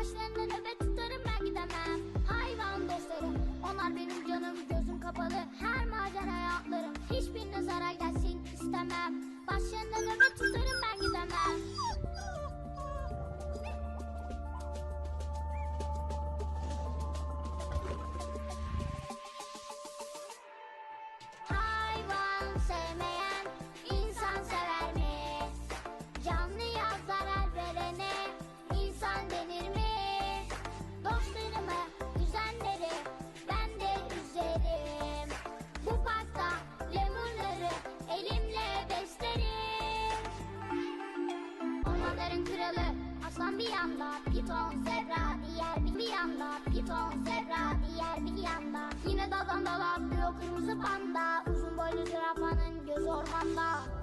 Başlarında nöbet tutarım ben gidemem. Hayvan dostlarım Onlar benim canım gözüm kapalı. Her macera hayatlarım Hiçbirine zarar gelsin istemem. Başlarında nöbet tutarım Ormanların kralı. Aslan bir yanda Piton zebra diğer bir, yanda Piton zebra diğer bir yanda. Yine daldan dala atlıyor kırmızı panda Uzun boylu zürafanın gözü ormanda